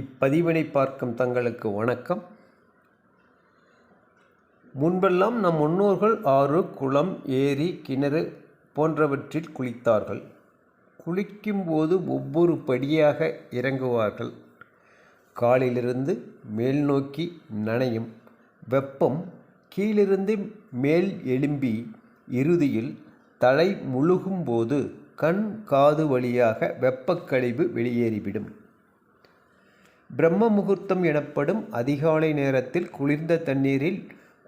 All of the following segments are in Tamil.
இப்பதிவினை பார்க்கும் தங்களுக்கு வணக்கம். முன்பெல்லாம் நம் முன்னோர்கள் ஆறு குளம் ஏரி கிணறு போன்றவற்றில் குளித்தார்கள். குளிக்கும்போது ஒவ்வொரு படியாக இறங்குவார்கள். காலிலிருந்து மேல் நோக்கி நனையும் வெப்பம் கீழிருந்து மேல் எழும்பி இறுதியில் தலை முழுகும்போது கண் காது வழியாக வெப்பக்கழிவு வெளியேறிவிடும். பிரம்ம முகூர்த்தம் எனப்படும் அதிகாலை நேரத்தில் குளிர்ந்த தண்ணீரில்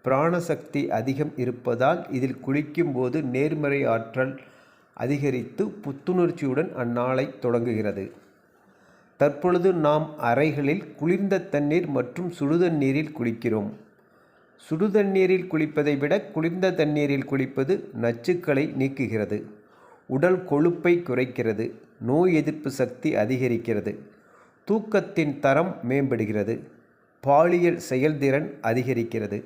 பிராணசக்தி அதிகம் இருப்பதால் இதில் குளிக்கும்போது நேர்மறை ஆற்றல் அதிகரித்து புத்துணர்ச்சியுடன் அந்நாளை தொடங்குகிறது. தற்பொழுது நாம் அறைகளில் குளிர்ந்த தண்ணீர் மற்றும் சுடுதண்ணீரில் குளிக்கிறோம். சுடுதண்ணீரில் குளிப்பதை விட குளிர்ந்த தண்ணீரில் குளிப்பது நச்சுக்களை நீக்குகிறது. உடல் கொழுப்பை குறைக்கிறது. நோய் எதிர்ப்பு சக்தி அதிகரிக்கிறது. தூக்கத்தின் தரம் மேம்படுகிறது. பாலியல் செயல்திறன் அதிகரிக்கிறது.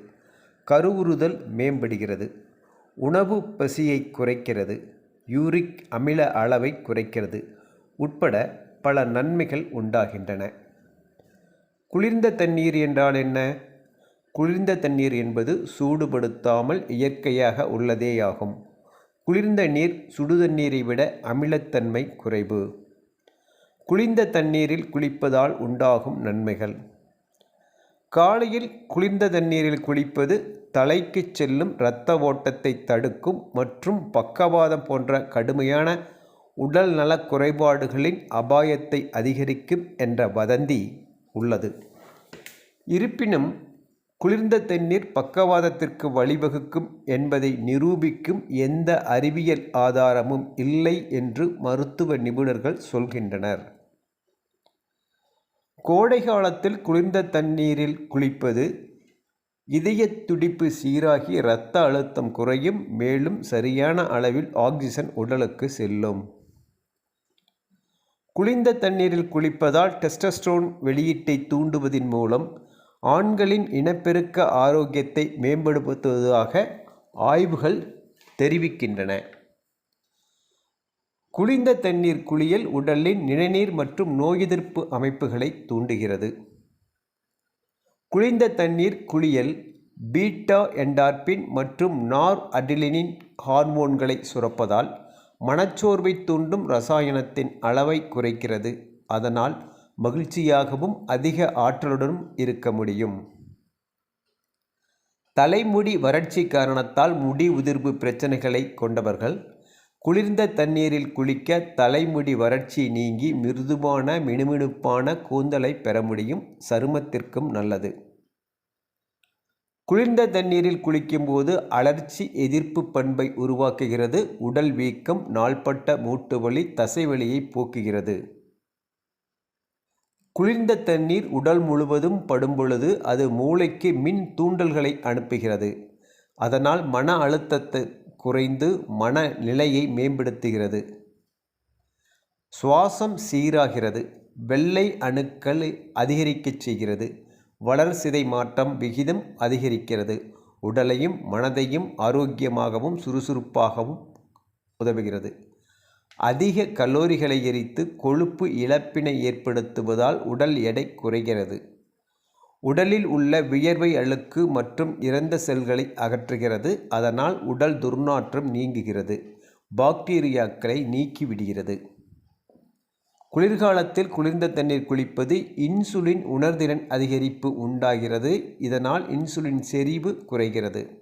கருவுறுதல் மேம்படுகிறது. உணவு பசியை குறைக்கிறது. யூரிக் அமில அளவை குறைக்கிறது. உட்பட பல நன்மைகள் உண்டாகின்றன. குளிர்ந்த தண்ணீர் என்றால் என்ன? குளிர்ந்த தண்ணீர் என்பது சூடுபடுத்தாமல் இயற்கையாக உள்ளதேயாகும். குளிர்ந்த நீர் சுடுதண்ணீரை விட அமிலத்தன்மை குறைவு. குளிர்ந்த தண்ணீரில் குளிப்பதால் உண்டாகும் நன்மைகள். காலையில் குளிர்ந்த தண்ணீரில் குளிப்பது தலைக்கு செல்லும் இரத்த ஓட்டத்தை தடுக்கும் மற்றும் பக்கவாதம் போன்ற கடுமையான உடல் நலக் குறைபாடுகளின் அபாயத்தை அதிகரிக்கும் என்ற வதந்தி உள்ளது. இருப்பினும் குளிர்ந்த தண்ணீர் பக்கவாதத்திற்கு வழிவகுக்கும் என்பதை நிரூபிக்கும் எந்த அறிவியல் ஆதாரமும் இல்லை என்று மருத்துவ நிபுணர்கள் சொல்கின்றனர். கோடை காலத்தில் குளிர்ந்த தண்ணீரில் குளிப்பது இதய துடிப்பு சீராகி இரத்த அழுத்தம் குறையும் மேலும் சரியான அளவில் ஆக்சிஜன் உடலுக்கு செல்லும். குளிர்ந்த தண்ணீரில் குளிப்பதால் டெஸ்டஸ்ட்ரோன் வெளியீட்டை தூண்டுவதன் மூலம் ஆண்களின் இனப்பெருக்க ஆரோக்கியத்தை மேம்படுத்துவதாக ஆய்வுகள் தெரிவிக்கின்றன. குளிர்ந்த தண்ணீர் குளியல் உடலின் நிணநீர் மற்றும் நோய் எதிர்ப்பு அமைப்புகளை தூண்டுகிறது. குளிர்ந்த தண்ணீர் குளியல் பீட்டா என்டார்பின் மற்றும் நார் அடிலினின் ஹார்மோன்களை சுரப்பதால் மனச்சோர்வை தூண்டும் ரசாயனத்தின் அளவை குறைக்கிறது. அதனால் மகிழ்ச்சியாகவும் அதிக ஆற்றலுடனும் இருக்க முடியும். தலைமுடி வறட்சி காரணத்தால் முடி உதிர்வு பிரச்சனைகளை கொண்டவர்கள் குளிர்ந்த தண்ணீரில் குளிக்க தலைமுடி வறட்சி நீங்கி மிருதுவான மினுமினுப்பான கூந்தலை பெற முடியும் சருமத்திற்கும் நல்லது. குளிர்ந்த தண்ணீரில் குளிக்கும்போது அலர்ச்சி எதிர்ப்பு பண்பை உருவாக்குகிறது உடல் வீக்கம் நாள்பட்ட மூட்டு வலி தசைவலியை போக்குகிறது. குளிர்ந்த தண்ணீர் உடல் முழுவதும் படும் பொழுது அது மூளைக்கு மின் தூண்டல்களை அனுப்புகிறது. அதனால் மன அழுத்தத்தை குறைந்து மன நிலையை மேம்படுத்துகிறது. சுவாசம் சீராகிறது. வெள்ளை அணுக்களை அதிகரிக்கச் செய்கிறது. வளர்சிதை மாற்றம் விகிதம் அதிகரிக்கிறது. உடலையும் மனதையும் ஆரோக்கியமாகவும் சுறுசுறுப்பாகவும் உதவுகிறது. அதிக கலோரிகளை எரித்து கொழுப்பு இழப்பினை ஏற்படுத்துவதால் உடல் எடை குறைகிறது. உடலில் உள்ள வியர்வை அழுக்கு மற்றும் இறந்த செல்களை அகற்றுகிறது. அதனால் உடல் துர்நாற்றம் நீங்குகிறது. பாக்டீரியாக்களை நீக்கிவிடுகிறது. குளிர்காலத்தில் குளிர்ந்த தண்ணீர் குளிப்பது இன்சுலின் உணர்திறன் அதிகரிப்பு உண்டாகிறது. இதனால் இன்சுலின் செறிவு குறைகிறது.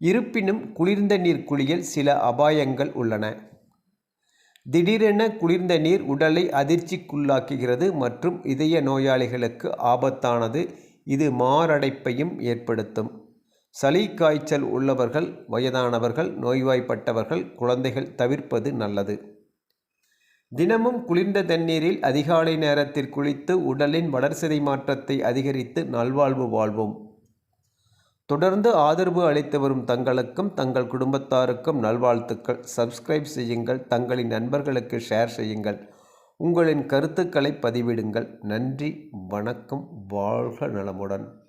இருப்பினும் குளிர்ந்த நீர் குளியல் சில அபாயங்கள் உள்ளன. திடீரென குளிர்ந்த நீர் உடலை அதிர்ச்சிக்குள்ளாக்குகிறது மற்றும் இதய நோயாளிகளுக்கு ஆபத்தானது. இது மாரடைப்பையும் ஏற்படுத்தும். சளி காய்ச்சல் உள்ளவர்கள் வயதானவர்கள் நோய்வாய்ப்பட்டவர்கள் குழந்தைகள் தவிர்ப்பது நல்லது. தினமும் குளிர்ந்த தண்ணீரில் அதிகாலை நேரத்தில் குளித்து உடலின் வளர்சிதை மாற்றத்தை அதிகரித்து நல்வாழ்வு வாழ்வோம். தொடர்ந்து ஆதரவு அளித்து வரும் தங்களுக்கும் தங்கள் குடும்பத்தாருக்கும் நல்வாழ்த்துக்கள். சப்ஸ்கிரைப் செய்யுங்கள் தங்களின் நண்பர்களுக்கு ஷேர் செய்யுங்கள். உங்களின் கருத்துக்களை பதிவிடுங்கள். நன்றி வணக்கம் வாழ்க நலமுடன்.